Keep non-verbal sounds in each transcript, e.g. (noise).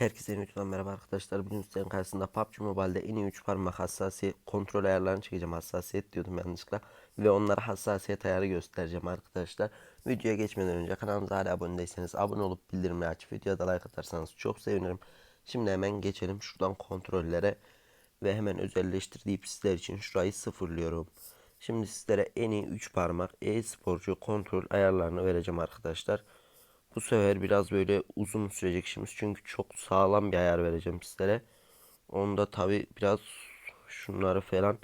Herkese yeniden merhaba arkadaşlar. Bugün sizlerin karşısında PUBG Mobile'de en iyi 3 parmak hassasiyet kontrol ayarlarını çekeceğim. Hassasiyet diyordum yanlışlıkla. Ve onlara hassasiyet ayarı göstereceğim arkadaşlar. Videoya geçmeden önce kanalımıza hala abone değilseniz abone olup bildirimleri açıp videoya da like atarsanız çok sevinirim. Şimdi hemen geçelim şuradan kontrollere. Ve hemen özelleştir deyip sizler için şurayı sıfırlıyorum. Şimdi sizlere en iyi 3 parmak e-sporcu kontrol ayarlarını vereceğim arkadaşlar. Bu sefer biraz böyle uzun sürecek işimiz çünkü çok sağlam bir ayar vereceğim sizlere. Onda tabi biraz şunları falan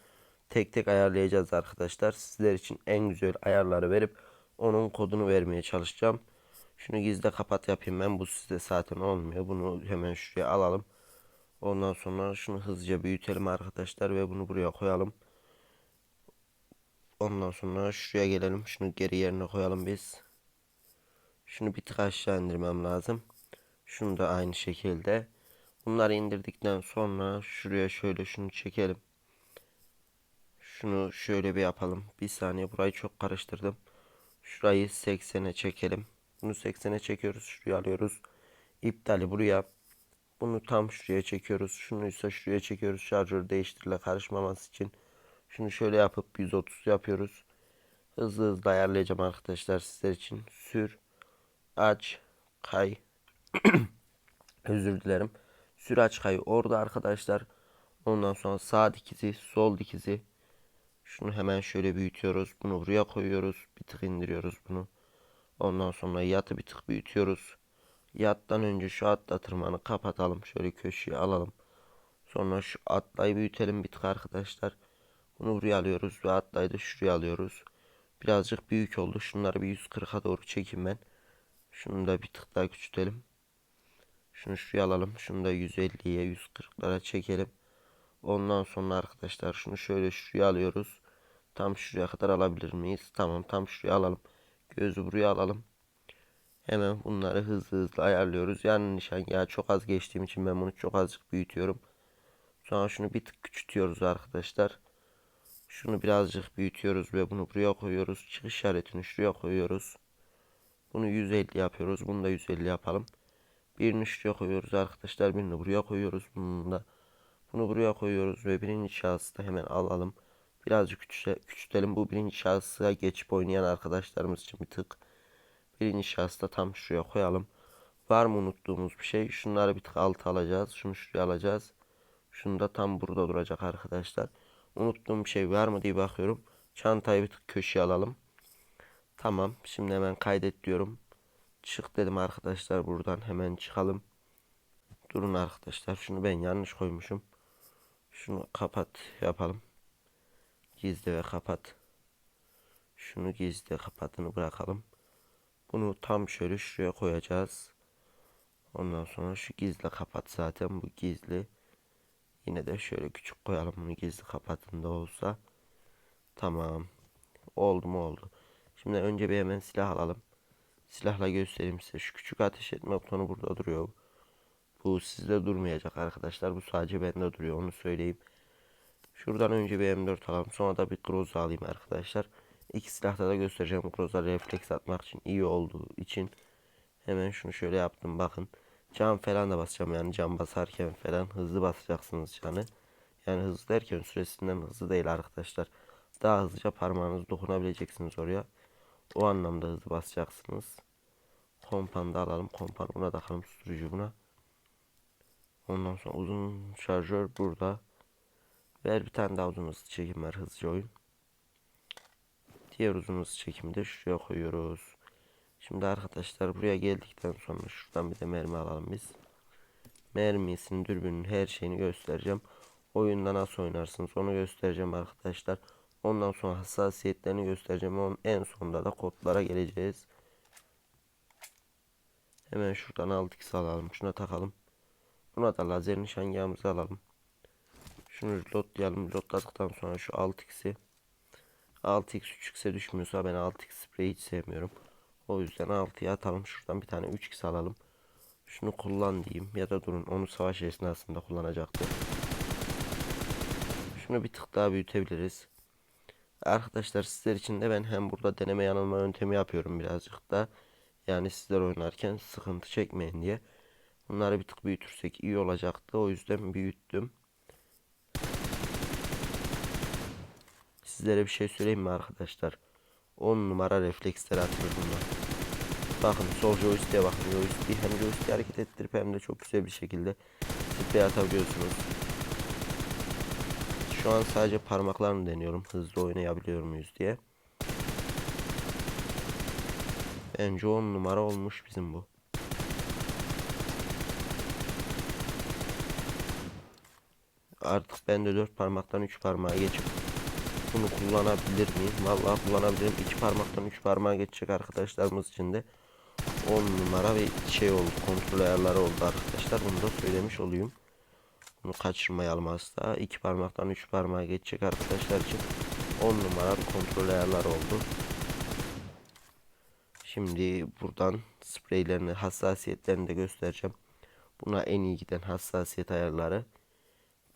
tek tek ayarlayacağız arkadaşlar. Sizler için en güzel ayarları verip onun kodunu vermeye çalışacağım. Şunu gizle kapat yapayım ben. Bu sizde zaten olmuyor. Bunu hemen şuraya alalım. Ondan sonra şunu hızlıca büyütelim arkadaşlar ve bunu buraya koyalım. Ondan sonra şuraya gelelim. Şunu geri yerine koyalım biz. Şunu bir tık lazım. Şunu da aynı şekilde. Bunları indirdikten sonra şuraya şöyle şunu çekelim. Şunu şöyle bir yapalım. Bir saniye burayı çok karıştırdım. Şurayı 80'e çekelim. Bunu 80'e çekiyoruz. Şuraya alıyoruz. İptali buraya. Bunu tam şuraya çekiyoruz. Şunu ise şuraya çekiyoruz. Şarjör değiştirle karışmaması için. Şunu şöyle yapıp 130 yapıyoruz. Hızlı hızlı ayarlayacağım arkadaşlar sizler için. Sür aç kay. (clears throat) Özür dilerim. Sür aç kay. Orada arkadaşlar ondan sonra sağ dikizi sol dikizi. Şunu hemen şöyle büyütüyoruz. Bunu buraya koyuyoruz. Bir tık indiriyoruz bunu. Ondan sonra yatı bir tık büyütüyoruz. Yattan önce şu atla tırmanı kapatalım. Şöyle köşeye alalım. Sonra şu atlayı büyütelim bir tık arkadaşlar. Bunu buraya alıyoruz ve atlayı da şuraya alıyoruz. Birazcık büyük oldu. Şunları bir 140'a doğru çekeyim ben şunu da bir tık daha küçültelim. Şunu şuraya alalım. Şunu da 150'ye 140'lara çekelim. Ondan sonra arkadaşlar şunu şöyle şuraya alıyoruz. Tam şuraya kadar alabilir miyiz? Tamam tam şuraya alalım. Gözü buraya alalım. Hemen bunları hızlı hızlı ayarlıyoruz. Yani nişan ya çok az geçtiğim için ben bunu çok azıcık büyütüyorum. Sonra şunu bir tık küçültüyoruz arkadaşlar. Şunu birazcık büyütüyoruz ve bunu buraya koyuyoruz. Çıkış işaretini şuraya koyuyoruz. Bunu 150 yapıyoruz. Bunu da 150 yapalım. Birini şuraya koyuyoruz arkadaşlar. Birini buraya koyuyoruz. Bunu da bunu buraya koyuyoruz ve birinci şahısı da hemen alalım. Birazcık küçültelim. Bu birinci şahısa geçip oynayan arkadaşlarımız için bir tık. Birinci şahısı da tam şuraya koyalım. Var mı unuttuğumuz bir şey? Şunları bir tık altı alacağız. Şunu şuraya alacağız. Şunu da tam burada duracak arkadaşlar. Unuttuğum bir şey var mı diye bakıyorum. Çantayı bir tık köşeye alalım. Tamam. Şimdi hemen kaydet diyorum. Çık dedim arkadaşlar buradan hemen çıkalım. Durun arkadaşlar. Şunu ben yanlış koymuşum. Şunu kapat yapalım. Gizli ve kapat. Şunu gizli kapatını bırakalım. Bunu tam şöyle şuraya koyacağız. Ondan sonra şu gizli kapat zaten bu gizli. Yine de şöyle küçük koyalım bunu gizli kapatında olsa. Tamam. Oldu mu oldu. Şimdi önce bir hemen silah alalım. Silahla göstereyim size. Şu küçük ateş etme butonu burada duruyor. Bu sizde durmayacak arkadaşlar. Bu sadece bende duruyor. Onu söyleyeyim. Şuradan önce bir M4 alalım. Sonra da bir Groza alayım arkadaşlar. İki silahta da göstereceğim. Groza refleks atmak için iyi olduğu için. Hemen şunu şöyle yaptım. Bakın. Cam falan da basacağım. Yani cam basarken falan hızlı basacaksınız canı. Yani hızlı derken süresinden hızlı değil arkadaşlar. Daha hızlıca parmağınızı dokunabileceksiniz oraya. O anlamda hızlı basacaksınız. Kompanı da alalım. Kompan buna takalım. Susturucu buna. Ondan sonra uzun şarjör burada. Ver bir tane daha uzun hızlı çekim var. Hızlıca oyun. Diğer uzun hızlı çekimi de şuraya koyuyoruz. Şimdi arkadaşlar buraya geldikten sonra şuradan bir de mermi alalım biz. Mermisini, dürbünün her şeyini göstereceğim. Oyunda nasıl oynarsınız onu göstereceğim arkadaşlar. Ondan sonra hassasiyetlerini göstereceğim. Onun en sonunda da kodlara geleceğiz. Hemen şuradan 6x alalım. Şuna takalım. Buna da lazer nişangahımızı alalım. Şunu lootlayalım. Lootladıktan sonra şu 6x'i 6x 3x'e düşmüyorsa ben 6x spreyi hiç sevmiyorum. O yüzden 6'ya atalım. Şuradan bir tane 3x alalım. Şunu kullan diyeyim. Ya da durun onu savaş esnasında kullanacaktır. Şunu bir tık daha büyütebiliriz. Arkadaşlar sizler için de ben hem burada deneme yanılma yöntemi yapıyorum birazcık da. Yani sizler oynarken sıkıntı çekmeyin diye. Bunları bir tık büyütürsek iyi olacaktı. O yüzden büyüttüm. Sizlere bir şey söyleyeyim mi arkadaşlar? 10 numara refleksler atıyor bunlar. Bakın sol joystick'e bakın. Joystick'i hem joystick'i hareket ettirip hem de çok güzel bir şekilde sprey atabiliyorsunuz. Şu an sadece parmaklarını deniyorum. Hızlı oynayabiliyor muyuz diye. Bence 10 numara olmuş bizim bu. Artık ben de 4 parmaktan 3 parmağa geçip bunu kullanabilir miyim? Vallahi kullanabilirim. 2 parmaktan 3 parmağa geçecek arkadaşlarımız için de 10 numara bir şey oldu. Kontrol ayarları oldu arkadaşlar. Bunu da söylemiş olayım. Kaçırmayalım asla. 2 parmaktan 3 parmağa geçecek arkadaşlar için 10 numara kontrol ayarları oldu. Şimdi buradan spreylerini, hassasiyetlerini de göstereceğim. Buna en iyi giden hassasiyet ayarları.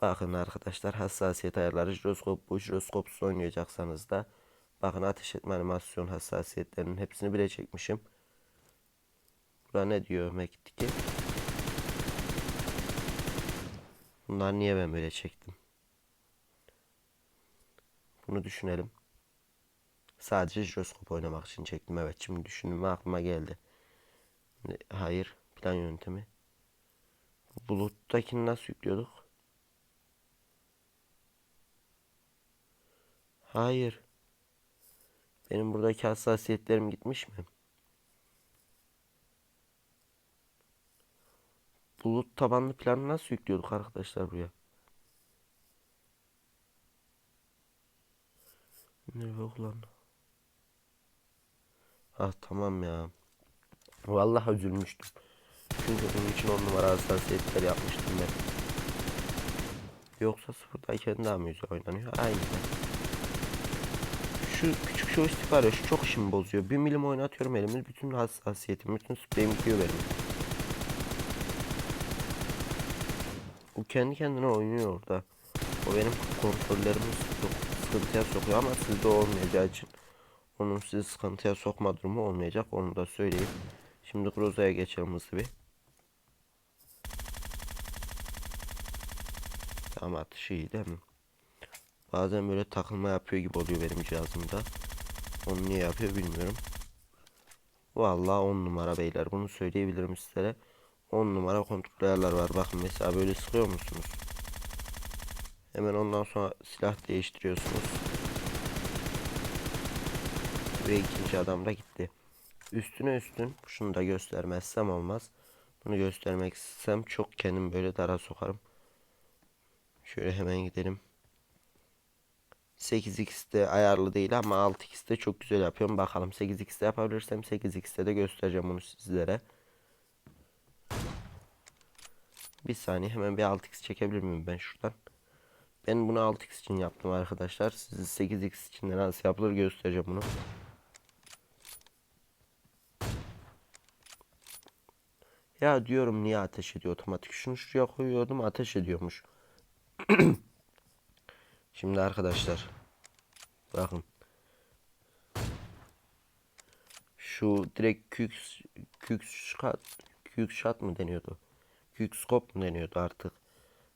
Bakın arkadaşlar hassasiyet ayarları jiroskop bu jiroskopsuz oynayacaksanız da bakın ateş etme animasyon hassasiyetlerinin hepsini bile çekmişim. Burada ne diyor Mac'teki? Bunlar niye ben böyle çektim? Bunu düşünelim. Sadece jiroskop oynamak için çektim. Evet şimdi düşündüm aklıma geldi. Hayır plan yöntemi. Buluttakini nasıl yüklüyorduk? Hayır. Benim buradaki hassasiyetlerim gitmiş mi? Bulut tabanlı planı nasıl yüklüyorduk arkadaşlar buraya? Nerede kullandı? Ah tamam ya. Vallahi üzülmüştüm. Çünkü bunun için on numara hassasiyetler yapmıştım ben. Yoksa sıfırdayken daha mı güzel oynanıyor? Aynen. Şu küçük joystick var ya şu çok işimi bozuyor. Bir milim oynatıyorum elimi bütün hassasiyetim, bütün spreyim gidiyor benim. Bu kendi kendine oynuyor orada. O benim kontrollerimi sok- sıkıntıya sokuyor ama sizde olmayacağı için onun sizi sıkıntıya sokma durumu olmayacak onu da söyleyeyim. Şimdi Groza'ya geçelim hızlı bir. Tamam atışı iyi değil mi? Bazen böyle takılma yapıyor gibi oluyor benim cihazımda. Onu niye yapıyor bilmiyorum. Vallahi 10 numara beyler bunu söyleyebilirim sizlere. 10 numara kontrol ayarlar var. Bakın mesela böyle sıkıyor musunuz? Hemen ondan sonra silah değiştiriyorsunuz. Ve ikinci adam da gitti. Üstüne üstün şunu da göstermezsem olmaz. Bunu göstermek istesem çok kendim böyle dara sokarım. Şöyle hemen gidelim. 8x'de ayarlı değil ama 6x'de çok güzel yapıyorum. Bakalım 8x'de yapabilirsem 8x'de de göstereceğim bunu sizlere. Bir saniye hemen bir 6x çekebilir miyim ben şuradan? Ben bunu 6x için yaptım arkadaşlar. Sizi 8x için de nasıl yapılır göstereceğim bunu. Ya diyorum niye ateş ediyor otomatik. Şunu şuraya koyuyordum ateş ediyormuş. (clears throat) Şimdi arkadaşlar bakın şu direkt kük kük shot kük shot mı deniyordu? Kük scope mu deniyordu artık?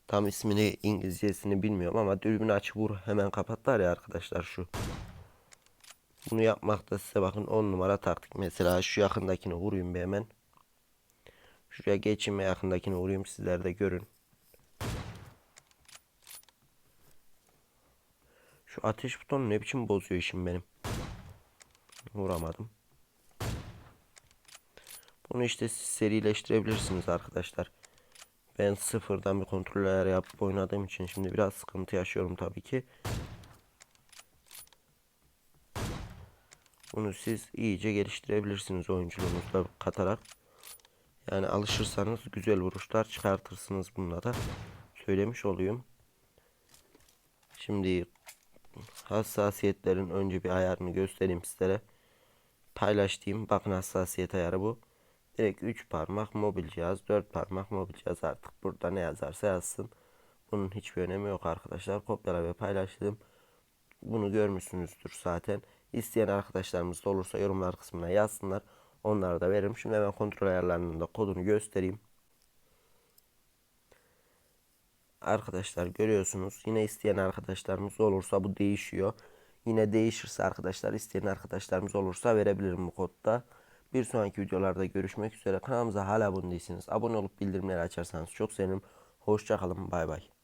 Tam ismini İngilizcesini bilmiyorum ama dürbünü açıp vur hemen kapatlar ya arkadaşlar şu. Bunu yapmakta size bakın 10 numara taktik. Mesela şu yakındakini vurayım bir hemen. Şuraya geçeyim ve yakındakini vurayım sizler de görün. Şu ateş butonu ne biçim bozuyor işim benim. Vuramadım. Bunu işte siz serileştirebilirsiniz arkadaşlar. Ben sıfırdan bir kontrol ayarı yapıp oynadığım için şimdi biraz sıkıntı yaşıyorum tabii ki. Bunu siz iyice geliştirebilirsiniz oyunculuğunuzda katarak. Yani alışırsanız güzel vuruşlar çıkartırsınız bununla da. Söylemiş olayım. Şimdi hassasiyetlerin önce bir ayarını göstereyim sizlere. Paylaş diyeyim. Bakın hassasiyet ayarı bu. Direkt 3 parmak mobil cihaz, 4 parmak mobil cihaz artık burada ne yazarsa yazsın. Bunun hiçbir önemi yok arkadaşlar. Kopyala ve paylaştım. Bunu görmüşsünüzdür zaten. İsteyen arkadaşlarımız da olursa yorumlar kısmına yazsınlar. Onlara da veririm. Şimdi hemen kontrol ayarlarının da kodunu göstereyim. arkadaşlar görüyorsunuz. Yine isteyen arkadaşlarımız olursa bu değişiyor. Yine değişirse arkadaşlar isteyen arkadaşlarımız olursa verebilirim bu kodda. Bir sonraki videolarda görüşmek üzere. Kanalımıza hala abone değilsiniz. Abone olup bildirimleri açarsanız çok sevinirim. Hoşçakalın. Bay bay.